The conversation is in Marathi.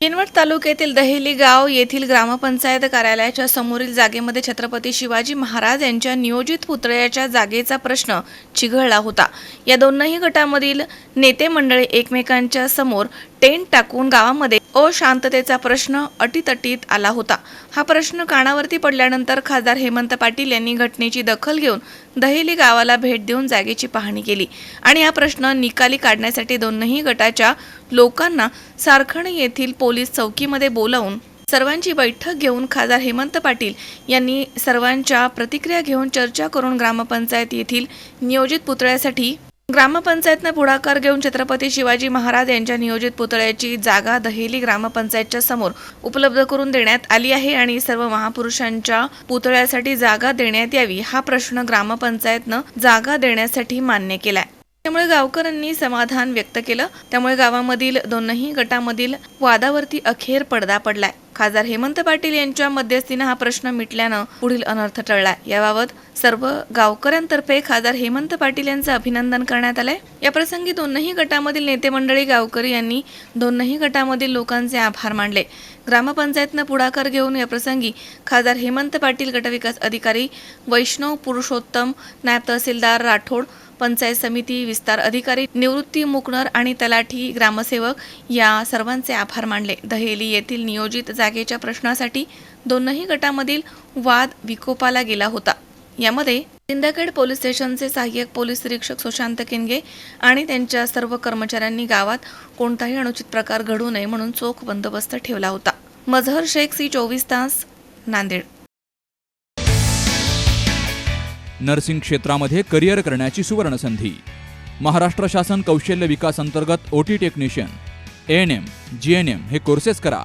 किनवट तालुक्यातील दहेली गाव येथील ग्रामपंचायत कार्यालयाच्या समोरील जागेमध्ये छत्रपती शिवाजी महाराज यांच्या नियोजित पुतळ्याच्या जागेचा प्रश्न चिघळला होता. या दोनही गटामधील नेते मंडळी एकमेकांच्या समोर टेंट टाकून गावामध्ये अशांततेचा प्रश्न अटीतटीत आला होता. हा प्रश्न कानावरती पडल्यानंतर खासदार हेमंत पाटील यांनी घटनेची दखल घेऊन दहेली गावाला भेट देऊन जागेची पाहणी केली. आणि हा प्रश्न निकाली काढण्यासाठी दोनही गटाच्या लोकांना सारखणी येथील पोलीस चौकीमध्ये बोलावून सर्वांची बैठक घेऊन खासदार हेमंत पाटील यांनी सर्वांच्या प्रतिक्रिया घेऊन चर्चा करून ग्रामपंचायत येथील नियोजित पुतळ्यासाठी ग्रामपंचायतनं पुढाकार घेऊन छत्रपती शिवाजी महाराज यांच्या नियोजित पुतळ्याची जागा दहेली ग्रामपंचायतच्या समोर उपलब्ध करून देण्यात आली आहे आणि सर्व महापुरुषांच्या पुतळ्यासाठी जागा देण्यात यावी हा प्रश्न ग्रामपंचायतनं जागा देण्यासाठी मान्य केलाय. त्यामुळे गावकऱ्यांनी समाधान व्यक्त केलं. त्यामुळे गावामधील दोनही गटामधील वादावरती अखेर पडदा पडलाय. खासदार हेमंत पाटील यांच्या मध्यस्थीनं हा प्रश्न मिटल्यानं पुढील अनर्थ टळला याबाबत सर्व गावकऱ्यांतर्फे खासदार हेमंत पाटील यांचं अभिनंदन करण्यात आलंय. या प्रसंगी दोनही गटामधील नेते मंडळी गावकरी यांनी दोनही गटामधील लोकांचे आभार मानले. ग्रामपंचायतनं पुढाकार घेऊन या प्रसंगी खासदार हेमंत पाटील गटविकास अधिकारी वैष्णव पुरुषोत्तम नायब तहसीलदार राठोड पंचायत समिती विस्तार अधिकारी निवृत्ती मुकणर आणि तलाठी ग्रामसेवक या सर्वांचे आभार मानले. दहेली येथील नियोजित जागेच्या प्रश्नासाठी दोनही गटामधील वाद विकोपाला गेला होता. यामध्ये सिंदखेड पोलीस स्टेशनचे सहाय्यक पोलीस निरीक्षक सुशांत केनगे आणि त्यांच्या सर्व कर्मचाऱ्यांनी गावात कोणताही अनुचित प्रकार घडू नये म्हणून चोख बंदोबस्त ठेवला होता. मझहर शेख सी चोवीस तास नांदेड. नर्सिंग क्षेत्रामध्ये करिअर करण्याची सुवर्ण संधी महाराष्ट्र शासन कौशल्य विकास अंतर्गत OT technician. N M G N M हे कोर्सेस करा.